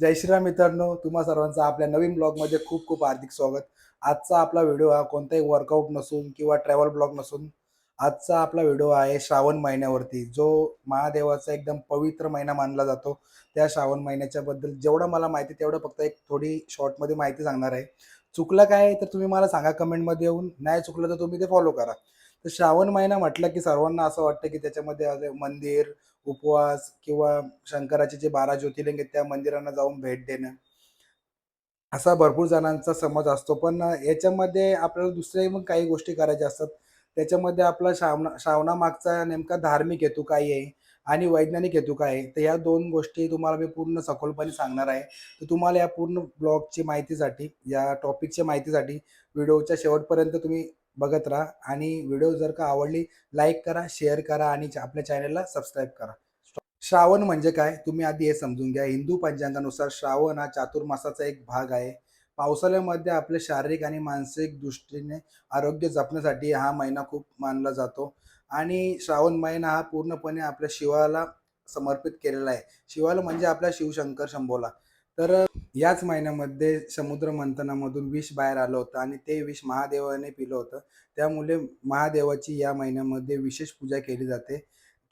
जय श्रीराम मित्रांनो तुम्हा सर्वांचं आपल्या नवीन ब्लॉगमध्ये खूप खूप हार्दिक स्वागत. आजचा आपला व्हिडिओ हा कोणताही वर्कआउट नसून किंवा ट्रॅव्हल ब्लॉग नसून आजचा आपला व्हिडिओ आहे श्रावण महिन्यावरती. जो महादेवाचा एकदम पवित्र महिना मानला जातो त्या श्रावण महिन्याच्याबद्दल जेवढं मला माहिती तेवढं फक्त एक थोडी शॉर्टमध्ये माहिती सांगणार आहे. चुकलं काय आहे तर तुम्ही मला सांगा कमेंटमध्ये येऊन. नाही चुकलं तर तुम्ही ते फॉलो करा. तर श्रावण महिना म्हटलं की सर्वांना असं वाटतं की त्याच्यामध्ये मंदिर उपवास किंवा शंकराचे जे बारा ज्योतिर्लिंग आहेत त्या मंदिरांना जाऊन भेट देणं. असा भरपूर जणांचा समज असतो. पण याच्यामध्ये आपल्याला दुसऱ्याही मग काही गोष्टी करायच्या असतात. त्याच्यामध्ये आपला श्रावणा श्रावणामागचा नेमका धार्मिक हेतू काय आहे आणि वैज्ञानिक हेतू काय आहे? तर या दोन गोष्टी तुम्हाला मी पूर्ण सखोलपणे सांगणार आहे. तर तुम्हाला या पूर्ण ब्लॉगची माहितीसाठी या टॉपिकच्या माहितीसाठी व्हिडिओच्या शेवटपर्यंत तुम्ही बघत राहा. आणि व्हिडिओ जर का आवडली लाईक करा शेअर करा आणि आपल्या चॅनलला सबस्क्राईब करा. श्रावण म्हणजे काय? तुम्ही आधी हे समजून घ्या. हिंदू पंचांगानुसार श्रावण हा चातुर्मासाचा एक भाग आहे. पावसाळ्यामध्ये आपले शारीरिक आणि मानसिक दृष्टीने आरोग्य जपण्यासाठी हा महिना खूप मानला जातो. आणि श्रावण महिना हा पूर्णपणे आपल्या शिवाला समर्पित केलेला आहे. शिवाला म्हणजे आपला शिवशंकर शंभोला. तर याच महिन्यामध्ये समुद्र मंथनामधून विष बाहेर आलं होतं आणि ते विष महादेवाने पिलं होतं. त्यामुळे महादेवाची या महिन्यामध्ये विशेष पूजा केली जाते.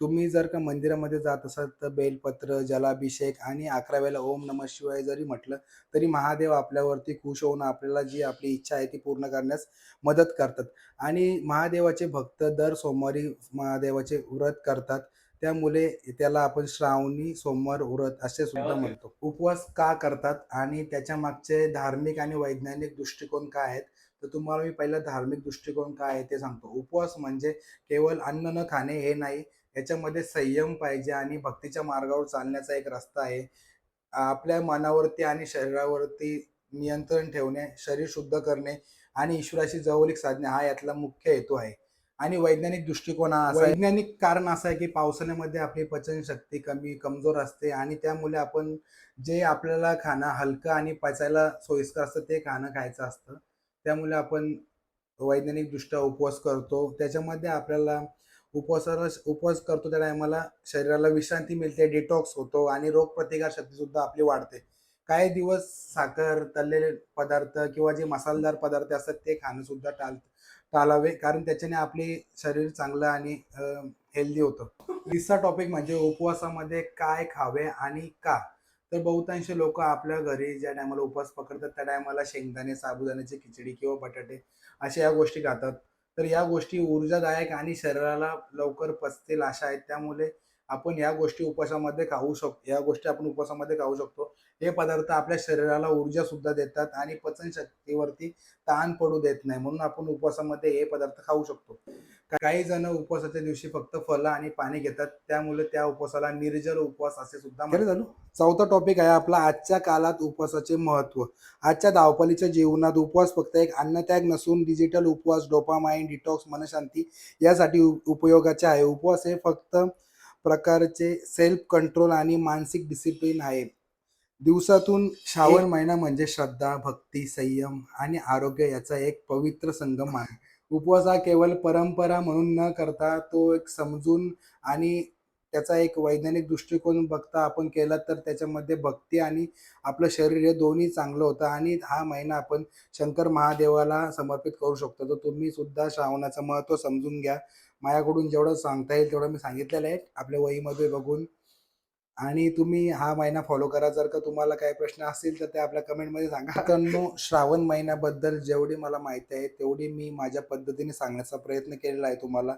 तुम्ही जर का मंदिरामध्ये जात असाल तर बेलपत्र जलाभिषेक आणि अकरा वेळेला ओम नम शिवाय जरी म्हटलं तरी महादेव आपल्यावरती खुश होऊन आपल्याला जी आपली इच्छा आहे ती पूर्ण करण्यास मदत करतात. आणि महादेवाचे भक्त दर सोमवारी महादेवाचे व्रत करतात. त्यामुळे त्याला आपण श्रावणी सोमवार व्रत असे सुद्धा म्हणतो. उपवास का करतात आणि त्याच्या मागचे धार्मिक आणि वैज्ञानिक दृष्टिकोन काय आहेत? तर तुम्हाला मी पहिला धार्मिक दृष्टिकोन काय आहे ते सांगतो. उपवास म्हणजे केवळ अन्न न खाणे हे नाही याच्यामध्ये संयम पाहिजे आणि भक्तीच्या मार्गावर चालण्याचा एक रस्ता आहे. आपल्या मनावरती आणि शरीरावरती नियंत्रण ठेवणे शरीर शुद्ध करणे आणि ईश्वराशी जवळीक साधणे हा यातला मुख्य हेतू आहे. आणि वैज्ञानिक दृष्टिकोन हा असा वैज्ञानिक कारण असं आहे की पावसाळ्यामध्ये आपली पचनशक्ती कमी कमजोर असते आणि त्यामुळे आपण जे आपल्याला खाणं हलकं आणि पचायला सोयीस्कर असतं ते खाणं खायचं असतं. त्यामुळे आपण वैज्ञानिक दृष्ट्या उपवास करतो. त्याच्यामध्ये आपल्याला उपवासाला उपवास करतो त्या टायमाला शरीराला विश्रांती मिळते डिटॉक्स होतो आणि रोगप्रतिकार शक्ती सुद्धा आपली वाढते. काही दिवस साखर तळलेले पदार्थ किंवा जे मसालेदार पदार्थ असतात ते खाणं सुद्धा टाळ टाळावे. कारण त्याच्याने आपले शरीर चांगलं आणि हेल्दी होतं. तिसरा टॉपिक म्हणजे उपवासामध्ये काय खावे आणि का? तर बहुतांश लोक आपल्या घरी ज्या टायमाला उपवास पकडतात त्या टायमाला शेंगदाणे साबुदाण्याची खिचडी किंवा बटाटे अशा या गोष्टी खातात. तर या गोष्टी ऊर्जादायक आणि शरीराला लवकर पचतील अशा आहेत. त्यामुळे आपण या गोष्टी उपवासामध्ये खाऊ शकतो या गोष्टी आपण उपवासामध्ये खाऊ शकतो. हे पदार्थ आपल्या शरीराला ऊर्जा सुद्धा देतात आणि पचनशक्तीवरती ताण पडू देत नाही. म्हणून आपण उपवासामध्ये हे पदार्थ खाऊ शकतो. काही जण उपवासाच्या दिवशी फक्त फलं आणि पाणी घेतात. त्यामुळे त्या उपवासाला निर्जल उपवास असे सुद्धा झालो? चौथा टॉपिक आहे आपला आजच्या काळात उपवासाचे महत्त्व आजच्या धावपळीच्या जीवनात उपवास फक्त एक अन्नत्याग नसून डिजिटल उपवास डोपामाइन डिटॉक्स मनशांती यासाठी उपयोगाचे आहे. उपवास हे फक्त प्रकारचे सेल्फ कंट्रोल आणि मानसिक डिसिप्लिन आहे. दिवसातून श्रावण महिना म्हणजे श्रद्धा भक्ती संयम आणि आरोग्य याचा एक पवित्र संगम आहे. उपवास हा केवळ परंपरा म्हणून न करता तो एक समजून आणि त्याचा एक वैज्ञानिक दृष्टिकोन बघता आपण केला तर त्याच्यामध्ये भक्ती आणि आपलं शरीर हे दोन्ही चांगलं होतं आणि हा महिना आपण शंकर महादेवाला समर्पित करू शकतो. तर तुम्ही सुद्धा श्रावणाचं महत्त्व समजून घ्या. माझ्याकडून जेवढं सांगता येईल तेवढं मी सांगितलेलं आहे. आपल्या वहीमध्ये बघून. आणि तुम्ही हा महिना फॉलो करा. जर का तुम्हाला काही प्रश्न असतील तर ते आपल्या कमेंटमध्ये सांगा. मित्रांनो श्रावण महिन्याबद्दल जेवढी मला माहिती आहे तेवढी मी माझ्या पद्धतीने सांगण्याचा प्रयत्न केलेला आहे तुम्हाला.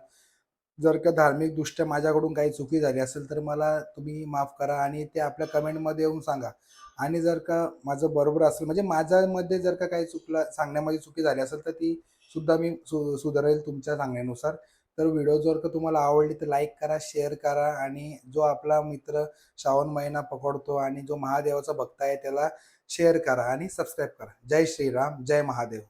जर का धार्मिकदृष्ट्या माझ्याकडून काही चुकी झाली असेल तर मला तुम्ही माफ करा आणि ते आपल्या कमेंटमध्ये येऊन सांगा. आणि जर का माझं बरोबर असेल म्हणजे माझ्यामध्ये जर का काही चुकला सांगण्यामध्ये चुकी झाली असेल तर ती सुद्धा मी सु सुधारेल तुमच्या सांगण्यानुसार. तर व्हिडिओ जर का तुम्हाला आवडली तर लाईक करा शेअर करा आणि जो आपला मित्र श्रावण महिना पकडतो आणि जो महादेवाचा भक्त आहे त्याला शेअर करा आणि सबस्क्राईब करा. जय श्रीराम जय महादेव.